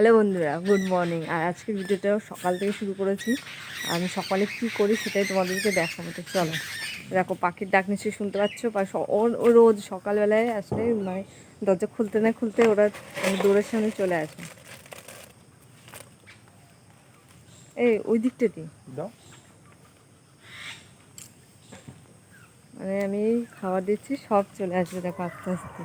Hello বন্ধুরা good morning. আর আজকের ভিডিওটা সকাল থেকে শুরু করেছি। আমি সকালে কী করি সেটাই তোমাদেরকে দেখাবো। তো চলো দেখো পাখির ডাক নিশ্চয়ই শুনতে পাচ্ছ? বা ও রোজ সকালবেলায় আসলে মানে দরজা খুলতে না খুলতে ওরা মানে দৌড়ের সামনে চলে আসে। এই ওই দিকটা দি মানে আমি খাবার দিচ্ছি সব চলে আসবে দেখো আস্তে আস্তে।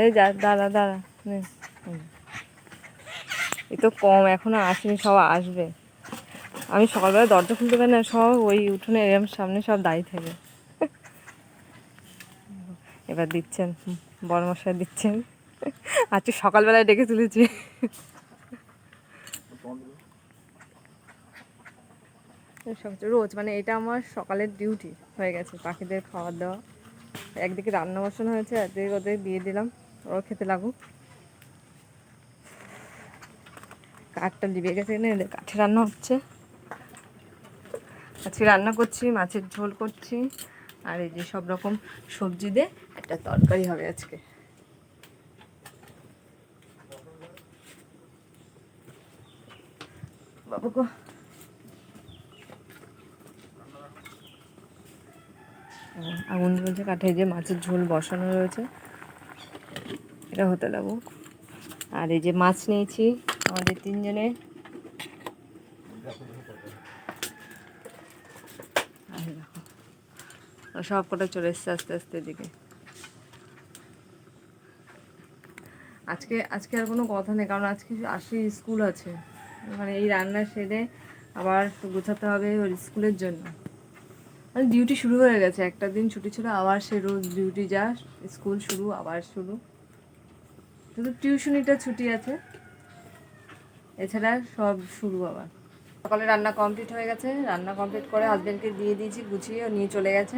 এই যা, দাঁড়া দাঁড়া। এই তো কম, এখনও আসেনি, সব আসবে। আমি সকালবেলা দরজা খুলতে পারি না, সব ওই উঠোনে এরম সামনে সব দাঁড়িয়ে থাকে। এবার দিচ্ছেন বড় দিচ্ছেন। আজকে সকালবেলায় ডেকে তুলেছি। রোজ মানে এটা আমার সকালের ডিউটি হয়ে গেছে, পাখিদের খাবার দেওয়া। একদিকে রান্না বসানো হয়েছে, একদিকে ওদের দিয়ে দিলাম। ওরা খেতে লাগুক। কাঠটা লিবে গেছে না এদের কাঠে রান্না হচ্ছে। আজকে রান্না করছি, মাছের ঝোল করছি, আর এই যে সব রকম সবজি দিয়ে একটা তরকারি হবে আজকে। বাবু আগুন জ্বলছে কাঠে যে মাছের ঝোল বসানো রয়েছে, এটা হতে লাগবো আর এই যে মাছ নিয়েছি, আমাদের তিনজনে। সব কটা চলে এসছে আস্তে আস্তে এদিকে। আজকে আজকে আর কোনো কথা নেই, কারণ আজকে আসি স্কুল আছে। মানে এই রান্না সেরে আবার গোছাতে হবে ওর স্কুলের জন্য। মানে ডিউটি শুরু হয়ে গেছে। একটা দিন ছুটি ছিল, আবার সে রোজ ডিউটি যা স্কুল শুরু, আবার শুরু। শুধু টিউশনিটা ছুটি আছে। এছাড়া সব শুরু আবার। সকালে রান্না কমপ্লিট হয়ে গেছে। রান্না কমপ্লিট করে হাজব্যান্ডকে দিয়ে দিয়েছি গুছিয়ে নিয়ে চলে গেছে।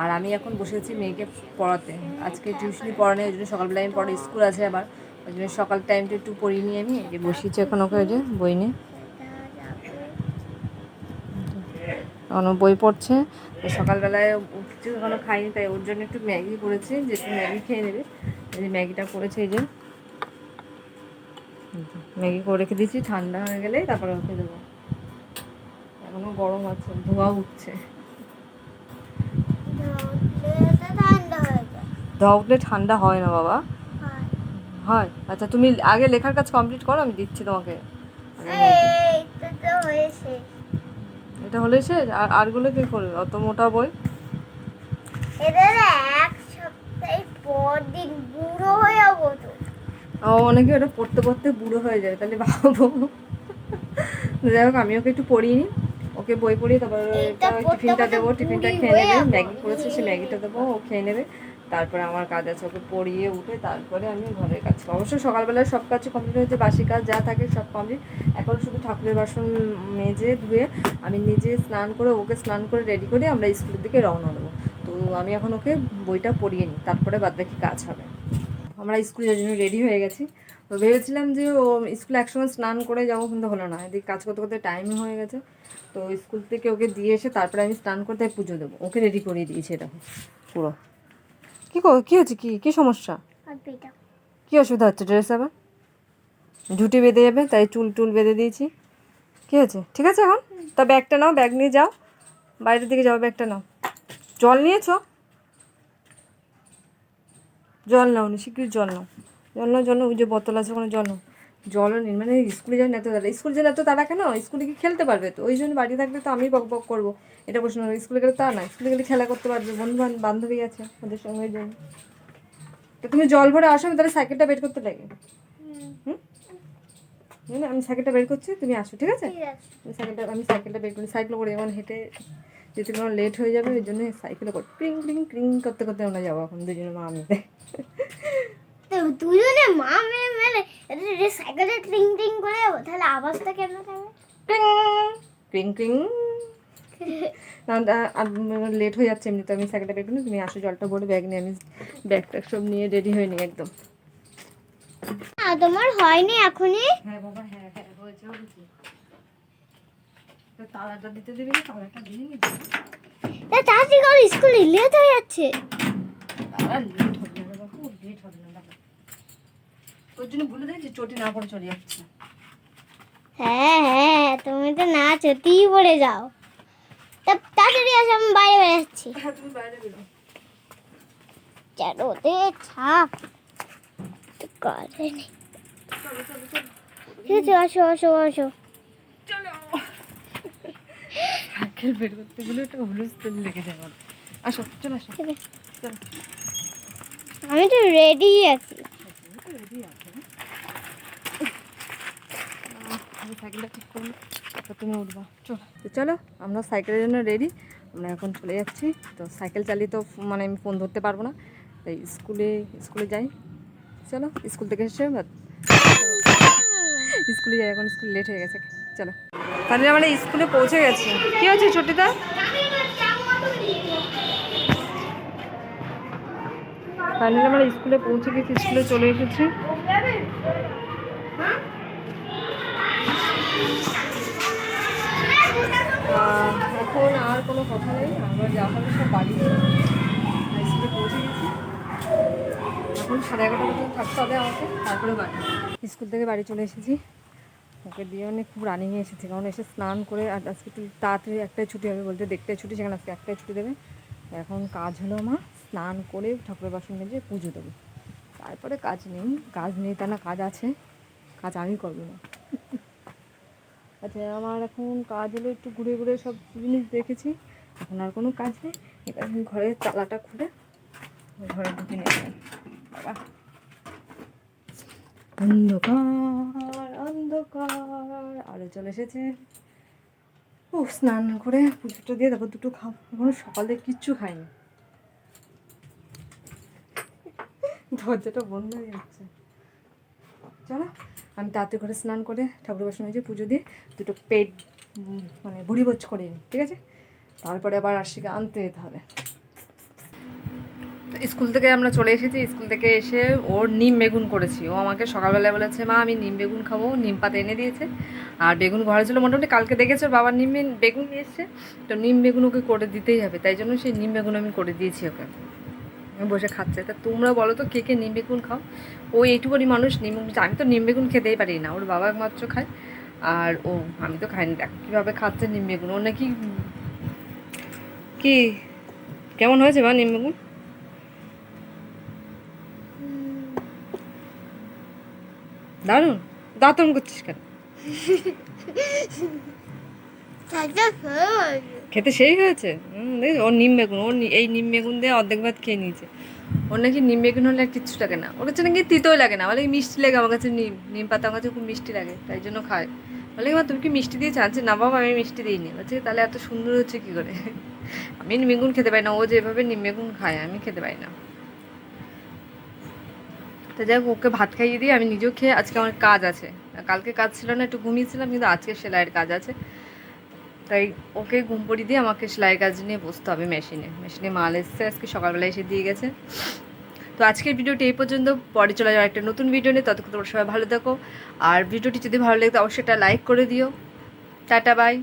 আর আমি এখন বসেছি মেয়েকে পড়াতে। আজকে টিউশনি পড়ানো ওই জন্য সকালবেলা আমি পড়ে স্কুল আছে আবার। ওই জন্য সকাল টাইমটা একটু পড়িয়ে নিয়ে আমি। যে বসিয়েছি এখন ওকে ওই যে বই নিয়ে। এখন বই পড়ছে। তো সকালবেলায় কিছু এখনও খাইনি, তাই ওর জন্য একটু ম্যাগি করেছি, যে একটু ম্যাগি খেয়ে নেবে। যে ম্যাগিটা করেছে এই যে। ম্যাগি করে রেখে দিয়েছি, ঠান্ডা হয়ে গেলে তারপরে ওকে দেবো। এখনও গরম আছে, ধোয়া উঠছে। ধোয়া উঠলে ঠান্ডা হয় না বাবা? হয়। আচ্ছা তুমি আগে লেখার কাজ কমপ্লিট করো, আমি দিচ্ছি তোমাকে। এটা হলে সে আর আরগুলো কি করবে? অত মোটা বই? এক সপ্তাহ পর দিন বুড়ো হয়ে যাব তো। ও অনেকে ওটা পড়তে পড়তে বুড়ো হয়ে যায় তাহলে ভাবো। যাই হোক আমি ওকে একটু পড়িয়ে নিই। ওকে বই পড়িয়ে তারপর টিফিনটা দেবো টিফিনটা খেয়ে নেবে। ম্যাগি করেছে সে ম্যাগিটা দেবো ও খেয়ে নেবে। তারপরে আমার কাজ আছে, ওকে পড়িয়ে উঠে তারপরে আমি ঘরের কাজ অবশ্য সকালবেলায় সব কাজ কমপ্লিট হয়েছে, বাসি কাজ যা থাকে সব কমপ্লিট এখন শুধু ঠাকুরের বাসন মেজে ধুয়ে আমি নিজে স্নান করে, ওকে স্নান করে রেডি করে আমরা স্কুলের দিকে রওনা দেবো। তো আমি এখন ওকে বইটা পড়িয়ে নিই, তারপরে বাদবাকি কাজ হবে। আমরা স্কুলে যাওয়ার জন্য রেডি হয়ে গেছি। তো ভেবেছিলাম যে ও স্কুলে একসময় স্নান করে যাব, কিন্তু হলো না। এদিকে কাজ করতে করতে টাইমই হয়ে গেছে। তো স্কুল থেকে ওকে দিয়ে এসে তারপরে আমি স্নান করতে পুজো দেবো। ওকে রেডি করিয়ে দিয়েছি এটা। পুরো। কী কো- কী হচ্ছে কী কী সমস্যা? কি কী অসুবিধা হচ্ছে ড্রেস আবার? ঝুটি বেঁধে যাবে তাই চুল টুল বেঁধে দিয়েছি। কী হয়েছে? ঠিক আছে এখন? তা ব্যাগটা নাও ব্যাগ নিয়ে যাও। বাইরের দিকে যাও ব্যাগটা নাও। জল নিয়েছো? জল নাও নি শিগগির জল নাও। জল নাও জল নাও ওই যে বোতল আছে ওখানে জল নাও। জলও নিন মানে স্কুলে যান এত তাড়া স্কুলে যান এত তাড়া কেন? স্কুলে কি খেলতে পারবে তো? ওই জন্য বাড়ি থাকলে তো আমি বক বক করব। এটা প্রশ্ন স্কুলে গেলে তা না। স্কুলে গেলে খেলা করতে পারবে বন্ধু বান- বান্ধবী আছে ওদের সঙ্গে ওই জন্য। তো তুমি জল ভরে আসো আমি তাহলে সাইকেলটা বের করতে লাগে। হুম। না, আমি সাইকেলটা বের করছি তুমি আসো ঠিক আছে? আমি সাইকেলটা আমি সাইকেলটা বের করি। সাইকেল করে যেমন হেঁটে যেতে কোনো লেট হয়ে যাবে ওই জন্য সাইকেলে করে ক্রিং ক্রিং ক্রিং করতে করতে আমরা যাব এখন দুজনে মা তো দুজনে মা মেয়ে মেলে এটা সাইকেলে ট্রিং ট্রিং করে তাহলে আওয়াজটা কেমন থাকবে ক্রিং ক্রিং লেট হয়ে যাচ্ছে এমনি তো আমি সাইকেলটা বের করি তুমি আসো জলটা ভরে ব্যাগ নিয়ে আমি ব্যাগ ট্যাগ সব নিয়ে রেডি হয়ে নিই একদম। তোমার হয়নি এখনই? হ্যাঁ বাবা হ্যাঁ হ্যাঁ হয়েছে হয়েছে। তো তালাটা দিতে দেবে তালাটা দিয়ে নি তা তাড়াতাড়ি করে স্কুলে লেট হয়ে যাচ্ছে তারা লেট হবে না রে বাবু লেট হবে না দেখো তোর জন্য ভুলে দেয় যে চটি না পড়ে চলে যাচ্ছে। হ্যাঁ হ্যাঁ তুমি তো না চতেই পড়ে যাও। তা তাড়াতাড়ি আসো আমি বাইরে বেরোচ্ছি হ্যাঁ তুমি বাইরে বেরো চারোতে ছাপ করে চলো চলো চলো। ঠিক আছে আসো আসো আসো। চলো। সাইকেল বের করতে গেলে লেগে যাবে। আসো চলো আসো। চলো। আমি তো রেডি আছি। রেডি আছে। আমি সাইকেলটা ঠিক করব তুমি উঠবা। চলো। তো চলো, আমরা সাইকেলের জন্য রেডি আমরা এখন চলে যাচ্ছি। তো সাইকেল চালিয়ে তো মানে আমি ফোন ধরতে পারব না। তাই স্কুলে স্কুলে যাই। চলো, স্কুল থেকে এসে স্কুলে যাই, এখন স্কুল লেট হয়ে গেছে। চলো। তাহলে আমরা স্কুলে পৌঁছে গেছি। কি হয়েছে ছোটিদা ফাইনালি আমরা স্কুলে পৌঁছে গেছি, স্কুলে চলে এসেছি। এখন আর কোনো কথা নেই। আমরা যা হবে সব বাড়ি স্কুলে পৌঁছে গেছি। এখন সাড়ে এগারোটা পর্যন্ত থাকতে হবে আমাকে, তারপরে বাড়ি। স্কুল থেকে বাড়ি চলে এসেছি। ওকে দিয়ে অনেক খুব রানিংয়ে এসেছি। কারণ এসে স্নান করে আর আজকে একটু তাড়াতাড়ি একটাই ছুটি হবে বলতে দেখতে ছুটি, সেখানে আজকে একটাই ছুটি দেবে। এখন কাজ হলো আমার, স্নান করে ঠাকুরের বাসন মেজে পুজো দেবো। তারপরে কাজ নেই। কাজ নেই তা না, কাজ আছে। কাজ আমি করব না। আচ্ছা আমার এখন কাজ হলো একটু ঘুরে ঘুরে সব জিনিস দেখেছি। এখন আর কোনো কাজ নেই। এবার ঘরের তালাটা খুলে ঘরে ঢুকে নিয়ে অন্ধকার অন্ধকার, আলো চলে এসেছে। ও স্নান করে পুজোটা দিয়ে তারপর দুটো খাব। এখনও সকালে কিচ্ছু খাইনি। দরজাটা বন্ধ হয়ে যাচ্ছে। চলো, আমি তাড়াতাড়ি করে স্নান করে ঠাকুর বাসন মেজে পুজো দিয়ে দুটো পেট মানে ভুড়ি ভোজ করে নিই, ঠিক আছে? তারপরে আবার আশিকে আনতে যেতে হবে। স্কুল থেকে আমরা চলে এসেছি, স্কুল থেকে এসে ওর নিম বেগুন করেছি। ও আমাকে সকালবেলায় বলেছে, মা, আমি নিম বেগুন খাব। নিম পাতা এনে দিয়েছে। আর বেগুন ঘরে ছিল মোটামুটি, কালকে দেখেছ বাবার নিম বেগুন নিয়ে এসছে। তো নিম বেগুন ওকে করে দিতেই হবে, তাই জন্য সেই নিম বেগুন আমি করে দিয়েছি ওকে। বসে খাচ্ছে। তা তোমরা বলো তো, কে কে নিম বেগুন খাও? ও এইটুকুনি মানুষ, নিম আমি তো নিম বেগুন খেতেই পারি না, ওর বাবা একমাত্র খায়। আর ও, আমি তো খাইনি, দেখ কীভাবে খাচ্ছে নিম বেগুন। ওর নাকি কি? কেমন হয়েছে বা নিম বেগুন? দারুণ। দাঁতন করছিস কেন? খেতে সেই হয়েছে? ওর নিম বেগুন, ওর এই নিম বেগুন দিয়ে অর্ধেক ভাত খেয়ে নিয়েছে। ওর নাকি নিম বেগুন হলে আর কিচ্ছু লাগে না। ওর কাছে নাকি তিতোই লাগে না। বলে মিষ্টি লাগে? আমার কাছে নিম নিম পাতা আমার কাছে খুব মিষ্টি লাগে, তাই জন্য খায়। বলে কি তুমি কি মিষ্টি দিয়ে চাচ্ছে না বাবা, আমি মিষ্টি দিইনি। বলছে, তাহলে এত সুন্দর হচ্ছে কী করে? আমি নিম বেগুন খেতে পারি না। ও যেভাবে নিম বেগুন খায়, আমি খেতে পারি না। তা যাই ওকে ভাত খাইয়ে দিয়ে আমি নিজেও খেয়ে আজকে আমার কাজ আছে। কালকে কাজ ছিল না, একটু ঘুমিয়েছিলাম, কিন্তু আজকে সেলাইয়ের কাজ আছে। তাই ওকে ঘুম পড়ি দিয়ে আমাকে সেলাই কাজ নিয়ে বসতে হবে মেশিনে। মেশিনে মাল এসছে, আজকে সকালবেলা এসে দিয়ে গেছে। তো আজকের ভিডিওটি এই পর্যন্ত। পরে চলে যাওয়ার একটা নতুন ভিডিও নিয়ে ততক্ষণ তোমরা সবাই ভালো থাকো। আর ভিডিওটি যদি ভালো লাগে অবশ্যই একটা লাইক করে দিও। Tata, bye.